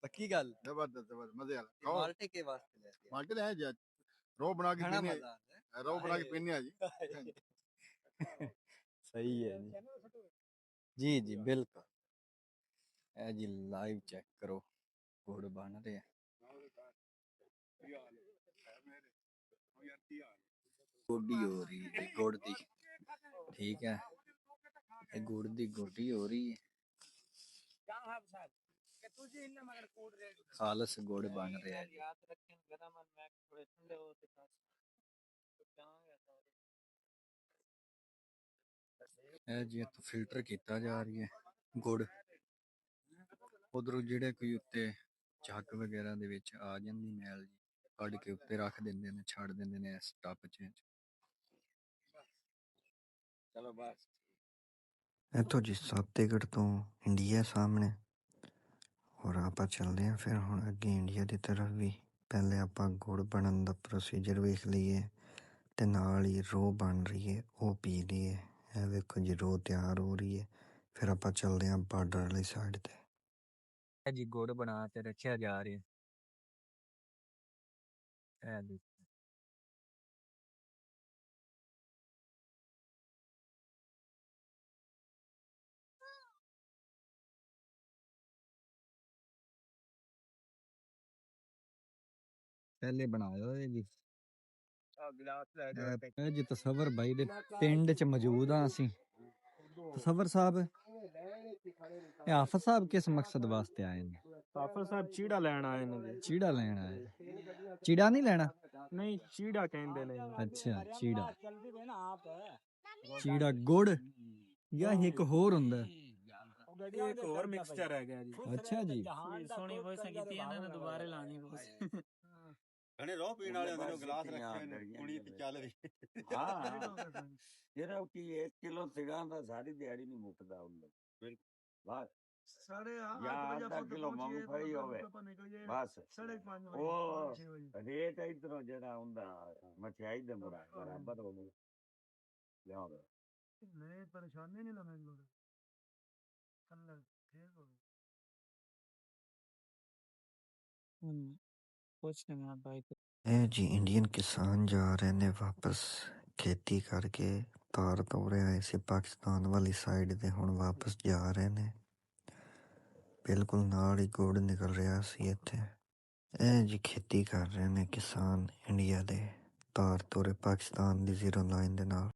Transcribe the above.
ਪੱਕੀ ਗੱਲ ਜ਼ਬਰਦਸਤ ਜ਼ਬਰਦਸਤ ਮਜ਼ੇ ਵਾਲਾ ਖਾਓ ਮਾਲਟੇ ਮਾਲਟੇ ਕੇ ਕੇ ਕੇ ਵਾਸਤੇ ਲੈ ਲੈ ਰੋ ਰੋ ਬਣਾ ਬਣਾ ਹੈ। ਹੈ ਜੀ ਜੀ ਜੀ ਸਹੀ ਇਹ گ ਖਾਲਸ ਗੁੜ ਬਣ ਰਿਹਾ ਜੀ ਯਾਦ ਰੱਖਣ ਗਰਮ ਔਰ ਮੈਂ ਥੋੜੇ ਠੰਡੇ ਹੋ ਤੇ ਇਹ ਜੀ ਤੋਂ ਫਿਲਟਰ ਕੀਤਾ ਜਾ ਰਹੀ ਹੈ ਗੁੜ ਉਧਰੋਂ ਜਿਹੜੇ ਕੋਈ ਉੱਤੇ ਚੱਕ ਵਗੈਰਾ ਦੇ ਵਿੱਚ ਆ ਜਾਂਦੀ ਮੈਲ ਜੀ ਕੱਢ ਕੇ ਉੱਤੇ ਰੱਖ ਦਿੰਦੇ ਨੇ ਛੱਡ ਦਿੰਦੇ ਨੇ ਇਸ ਟੱਪ 'ਚ ਚਲੋ ਬਸ ਤੋਂ ਜੀ ਸਾਤੇਗੜ ਤੋਂ ਇੰਡੀਆ ਸਾਹਮਣੇ ਔਰ ਆਪਾਂ ਚੱਲਦੇ ਆਂ ਫਿਰ ਹੁਣ ਅੱਗੇ ਇੰਡੀਆ ਦੀ ਤਰਫ ਵੀ ਪਹਿਲੇ ਆਪਾਂ ਗੁੜ ਬਣਨ ਦਾ ਪ੍ਰੋਸੀਜਰ ਵੇਖ ਲਈਏ ਤੇ ਨਾਲ ਹੀ ਰੋ ਬਣ ਰਹੀ ਹੈ ਉਹ ਪੀ ਲਈਏ ਇਹ ਵੇਖੋ ਜੀ ਰੋ ਤਿਆਰ ਹੋ ਰਹੀ ਹੈ ਫਿਰ ਆਪਾਂ ਚੱਲਦੇ ਆਂ ਬਾਰਡਰ ਵਾਲੀ ਸਾਈਡ ਤੇ ਜੀ ਗੁੜ ਬਣਾ ਤੇ ਰੱਖਿਆ ਜਾ ਰਿਹਾ ਹੈ پہلے بنایا ہوئے جی جی تصور بھائی دے پینڈ چے موجود ہاں سی تصور صاحب اے آفت صاحب کس مقصد واسطے آئے ہیں آفت صاحب چیڑا لین آئے ہیں چیڑا لین آئے ہیں چیڑا نہیں لینا نہیں چیڑا کہیں دے لینا اچھا چیڑا چیڑا گوڑ یا ایک ہور ہندہ ایک اور مکسچر ہے گیا جی اچھا جی سونی بوئی سے ہے نا دوبارے لانی بوئی ਘਣੇ ਰੋ ਪੀਣ ਵਾਲੇ ਹੁੰਦੇ ਨੇ ਗਲਾਸ ਰੱਖੇ ਨੇ ਕੁੜੀ ਤੇ ਚੱਲ ਵੀ ਹਾਂ ਜਿਹੜਾ ਕਿ 1 ਕਿਲੋ ਸਿਗਾਂ ਦਾ ਸਾਰੀ ਦਿਹਾੜੀ ਨਹੀਂ ਮੁੱਕਦਾ ਹੁੰਦਾ ਬਿਲਕੁਲ ਵਾਹ ਸਾਰੇ 8 ਵਜੇ ਕਿਲੋ ਮੂੰਗਫਲੀ ਹੋਵੇ ਬਸ 5:30 ਵਜੇ ਉਹ ਰੇਟ ਇਧਰੋਂ ਜਿਹੜਾ ਹੁੰਦਾ ਮਠਿਆਈ ਦੇ ਬਰਾਬਰ ਹੋਵੇ ਲਿਆਓ ਨਹੀਂ ਪਰੇਸ਼ਾਨੀ ਨਹੀਂ ਲਵੇਂ ਕੱਲ ਫੇਰ ਹੋ ਹੂੰ ਇਹ ਜੀ ਇੰਡੀਅਨ ਕਿਸਾਨ ਜਾ ਰਹੇ ਨੇ ਵਾਪਸ ਖੇਤੀ ਕਰਕੇ ਤਾਰ ਤੋਰੇ ਆਏ ਸੀ ਪਾਕਿਸਤਾਨ ਵਾਲੀ ਸਾਈਡ ਤੇ ਹੁਣ ਵਾਪਸ ਜਾ ਰਹੇ ਨੇ ਬਿਲਕੁਲ ਨਾਲ ਹੀ ਗੋੜ ਨਿਕਲ ਰਿਹਾ ਸੀ ਇੱਥੇ ਇਹ ਜੀ ਖੇਤੀ ਕਰ ਰਹੇ ਨੇ ਕਿਸਾਨ ਇੰਡੀਆ ਦੇ ਤਾਰ ਤੋਰੇ ਪਾਕਿਸਤਾਨ ਦੀ ਜ਼ੀਰੋ ਲਾਈਨ ਦੇ ਨਾਲ